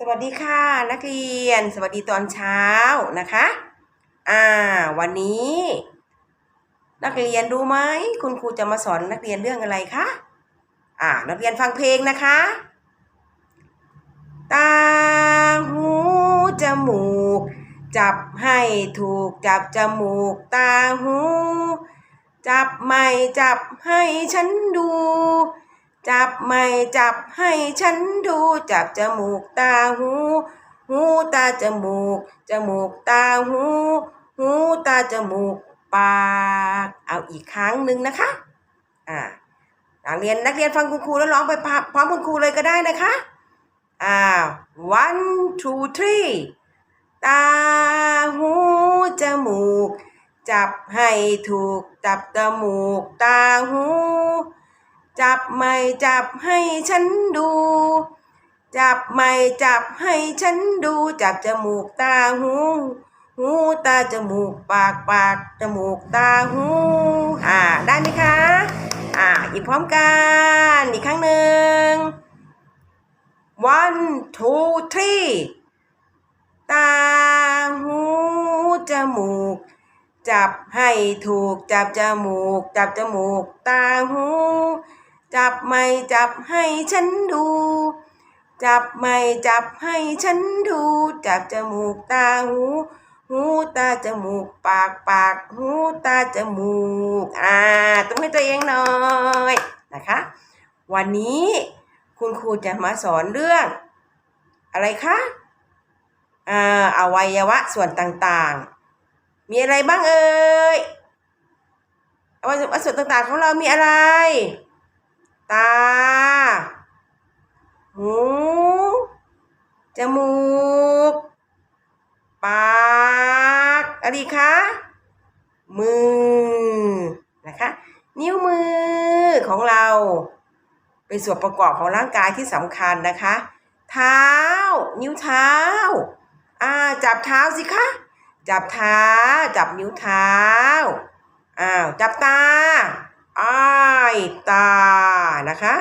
สวัสดีค่ะ นักเรียน สวัสดีตอนเช้านะคะ อ่า วันนี้ นักเรียนรู้ไหมคุณครูจะมาสอนนักเรียนเรื่องอะไรคะอ่า นักเรียนฟังเพลงนะคะ ตาหูจมูก จับให้ถูกจับจมูก ตาหู จับไม่จับให้ฉันดู จับไม่จับให้ฉันดู จับจมูกตาหู หูตาจมูก จมูกตาหู หูตาจมูกปากเอาอีกครั้งหนึ่งนะคะอ่านักเรียนนักเรียนฟังคุณครูแล้วร้องไปพร้อมคุณครูเลยก็ได้นะคะอ่า one two three ตาหูจมูก จับให้ถูกจับจมูก ตาหู จับไม่จับให้ฉันดู จับไม่จับให้ฉันดู จับจมูกตาหู หูตาจมูกปากปากจมูกตาหูอ่าได้ไหมคะอ่าอีกพร้อมกันอีกครั้งหนึ่ง one two three ตาหูจมูก จับให้ถูกจับจมูก จับจมูก ตาหู จับไม่จับให้ฉันดู จับไม่จับให้ฉันดู จับจมูกตาหู หูตาจมูกปากปาก หูตาจมูก อ่าต้องให้ตัวเองหน่อยนะคะ วันนี้คุณครูจะมาสอนเรื่อง อะไรคะอ่าอวัยวะส่วนต่างๆ มีอะไรบ้างเอ่ยอวัยวะส่วนต่างๆของเรามีอะไร ตา หู จมูก ปากอะไรคะ มือ นะคะ นิ้วมือของเรา เป็นส่วนประกอบของร่างกายที่สำคัญนะคะ เท้า นิ้วเท้า อ่า จับเท้าสิคะ จับเท้า จับนิ้วเท้า อ้าว จับตา อ้ายตา นะคะ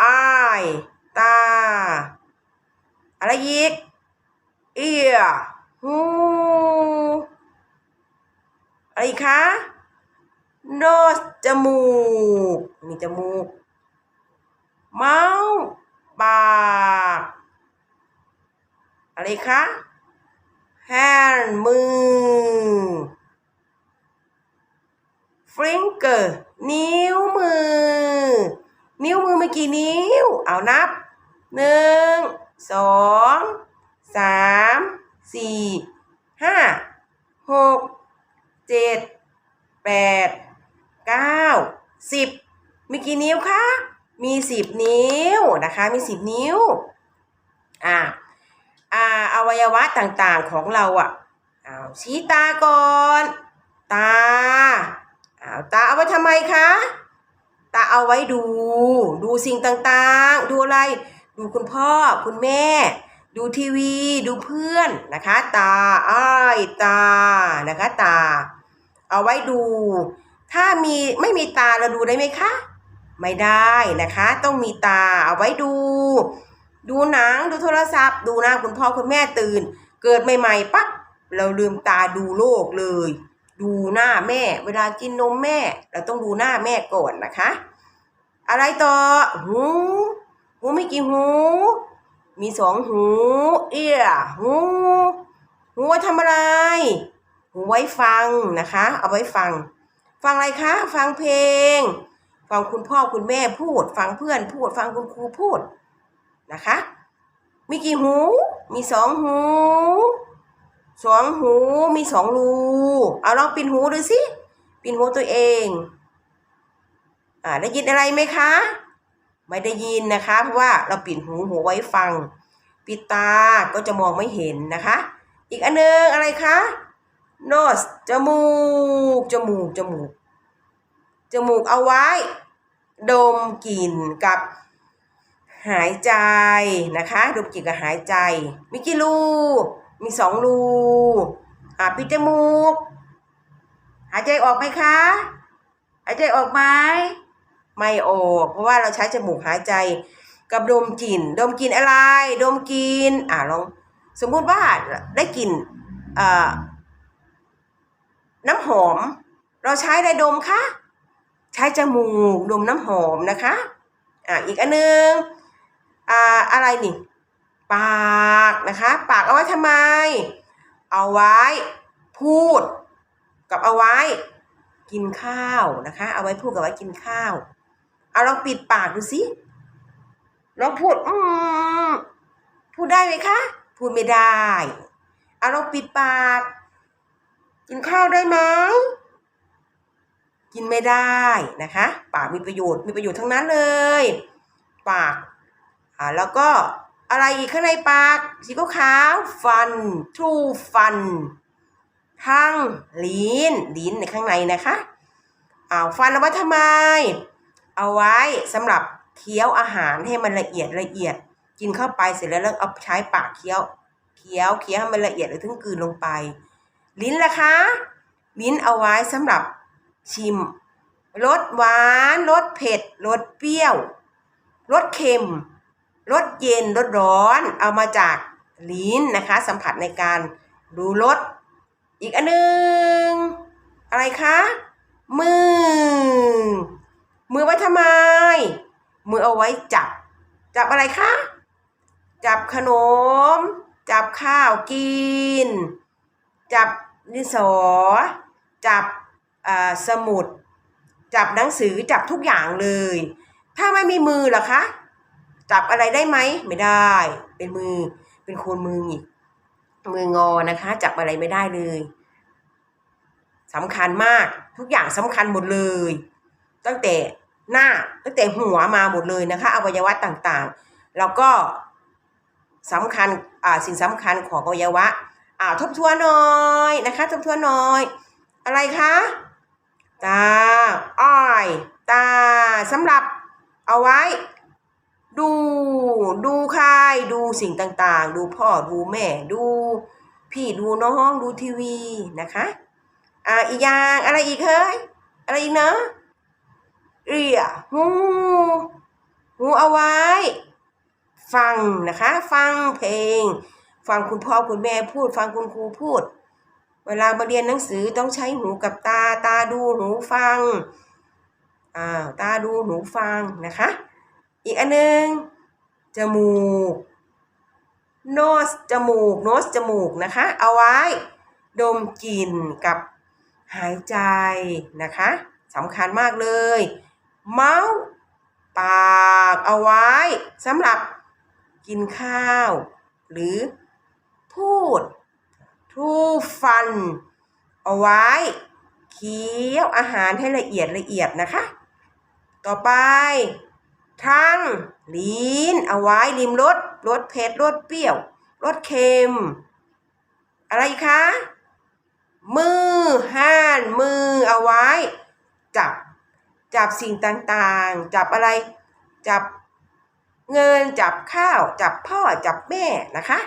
อ้ายตา อะไรอีก เอียหูอะไรคะ nose จมูกมีจมูก mouth ปาก อะไรคะ hand มือ finger นิ้วมือ นิ้วมือมีกี่นิ้ว เอานับหนึ่งสองสามสี่ห้าหกเจ็ดแปดเก้าสิบมีกี่นิ้วคะ มีสิบนิ้วนะคะ มีสิบนิ้ว อ่าอ่าอวัยวะต่างๆของเราอะเอาชี้ตาก่อน ตา เอาตาเอาไว้ทำไมคะ ตาเอาไว้ดู ดูสิ่งต่างๆ ดูอะไร ดูคุณพ่อคุณแม่ ดูทีวี ดูเพื่อนนะคะ ตาอ้ายตานะคะ ตา เอาไว้ดู ถ้ามีไม่มีตาเราดูได้ไหมคะ ไม่ได้นะคะ ต้องมีตาเอาไว้ดู ดูหนังดูโทรศัพท์ ดูหน้าคุณพ่อคุณแม่ตื่น เกิดใหม่ๆปั๊บเราลืมตาดูโลกเลย ดูหน้าแม่ เวลากินนมแม่ เราต้องดูหน้าแม่ก่อนนะคะ อะไรต่อ หู หูไมีกี่หู มีสองหู เอียหู หูไว้ทำอะไร หูไว้ฟังนะคะ เอาไว้ฟัง ฟังอะไรคะ ฟังเพลง ฟังคุณพ่อคุณแม่พูด ฟังเพื่อนพูด ฟังคุณครูพูดนะคะ มีกี่หู มีสองหู สองหูมีสองรูเอาลองปิดหูดูสิปิดหูตัวเองอ่าได้ยินอะไรไหมคะ ไม่ได้ยินนะคะ เพราะว่าเราปิดหูหูไว้ฟัง ปิดตาก็จะมองไม่เห็นนะคะ อีกอันนึงอะไรคะ nose จมูกจมูกจมูกจมูกเอาไว้ ดมกลิ่นกับหายใจนะคะ ดมกลิ่นกับหายใจ มีกี่รู มีสองรูอ่าปิดจมูก หายใจออกไหมคะ หายใจออกไหมไม่ออก เพราะว่าเราใช้จมูกหายใจกับดมกลิ่น ดมกลิ่นอะไร ดมกลิ่นอ่าลองสมมุติว่าได้กลิ่นเอ่อน้ำหอม เราใช้อะไรดมคะใช้จมูกดมน้ำหอมนะคะอ่าอีกอันหนึงอ่าอะไรนี่ ปากนะคะ ปากเอาไว้ทำไม เอาไว้ พูด กับเอาไว้ กินข้าวนะคะ เอาไว้พูดกับไว้กินข้าวเอาลองปิดปากดูสิลองพูดอืมพูดได้ไหมคะ พูดไม่ได้เอาลองปิดปาก กินข้าวได้ไหมกินไม่ได้นะคะ ปากมีประโยชน์มีประโยชน์ทั้งนั้นเลย ปากอ่าแล้วก็ อะไรอีกข้างในปาก สีขาวฟันทูฟันทั้งลิ้นลิ้นในข้างในนะคะเอาฟันเอาไว้ทำไม เอาไว้สำหรับเคี้ยวอาหารให้มันละเอียดละเอียด กินเข้าไปเสร็จแล้วแล้วเอาใช้ปากเคี้ยวเคี้ยวเคี้ยวให้มันละเอียดแล้วถึงกลืนลงไป ลิ้นล่ะคะ ลิ้นเอาไว้สำหรับชิมรสหวานรสเผ็ดรสเปรี้ยวรสเค็ม รสเย็นรสร้อนเอามาจากลิ้นนะคะ สัมผัสในการดูรสอีกอันหนึ่งอะไรคะมือ มือไว้ทำไม มือเอาไว้จับ จับอะไรคะ จับขนม จับข้าวกิน จับดินสอ จับสมุด จับหนังสือจับทุกอย่างเลย ถ้าไม่มีมือหรอคะ จับอะไรได้ไหมไม่ได้ เป็นมือเป็นโคนมืออีกมืองอนะคะ จับอะไรไม่ได้เลยสำคัญมากทุกอย่างสำคัญหมดเลย ตั้งแต่หน้าตั้งแต่หัวมาหมดเลยนะคะ อวัยวะต่างๆ แล้วก็สำคัญอ่าสิ่งสำคัญของอวัยวะอ่าทบทวนหน่อยนะคะ ทบทวนหน่อย อะไรคะตาอ้อย ตาสำหรับเอาไว้ ดู ดูใครดูสิ่งต่างๆ ดูพ่อดูแม่ ดูพี่ดูน้องดูทีวีนะคะอ่าอีกอย่างอะไรอีกเฮ้ยอะไรอีกเนาะเรียหูหูเอาไว้ ฟังนะคะ ฟังเพลง ฟังคุณพ่อคุณแม่พูด ฟังคุณครูพูด เวลามาเรียนหนังสือต้องใช้หูกับตาตาดูหูฟังอ่าตาดูหูฟังนะคะ อีกอันหนึง จมูก nose จมูก nose จมูกนะคะ เอาไว้ ดมกลิ่นกับหายใจนะคะสำคัญมากเลยเมาส์ปากเอาไว้สำหรับกินข้าว หรือพูด ทูฟัน เอาไว้ เคี้ยวอาหารให้ละเอียดละเอียดนะคะ ต่อไป ทั้งลิ้นเอาไว้ริมรสรสเผ็ดรสเปรี้ยวรสเค็ม อะไรคะ มือห้านมือเอาไว้ จับ จับสิ่งต่างๆ จับอะไร จับเงินจับข้าว จับพ่อจับแม่นะคะ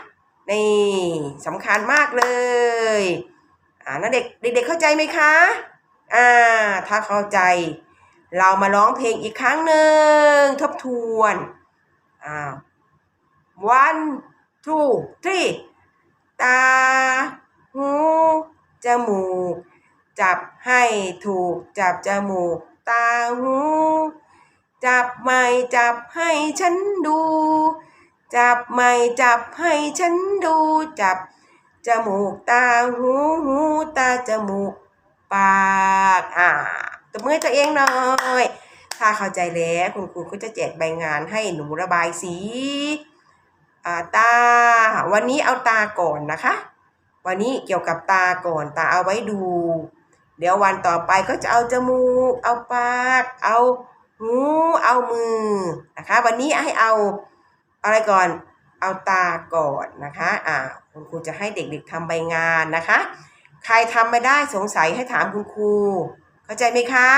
นี่สำคัญมากเลยอ่านะเด็กเด็กๆเข้าใจไหมคะอ่าถ้าเข้าใจ เรามาร้องเพลงอีกครั้งหนึ่งทบทวนอ่า one two three ตา หู จมูก จับให้ถูก จับจมูก ตา หู จับไม่จับให้ฉันดู จับไม่จับให้ฉันดู จับจมูก ตา หู หู ตา จมูก ปาก อ่า ตบมือตัวเองหน่อยถ้าเข้าใจแล้วคุณครูก็จะแจกใบงานให้หนูระบายสีาตา วันนี้เอาตาก่อนนะคะ วันนี้เกี่ยวกับตาก่อนตาเอาไว้ดู เดี๋ยววันต่อไปก็จะเอาจมูก เอาปาก เอาหูเอามือนะคะ วันนี้ให้เอาอะไรก่อนเอาตาก่อนนะคะอ่าคุณครูจะให้เด็กๆทำใบงานนะคะ ใครทำไม่ได้สงสัยให้ถามคุณครู เข้าใจไหมคะ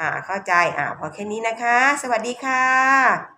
อ่า เข้าใจ อ่า พอแค่นี้นะคะ สวัสดีค่ะ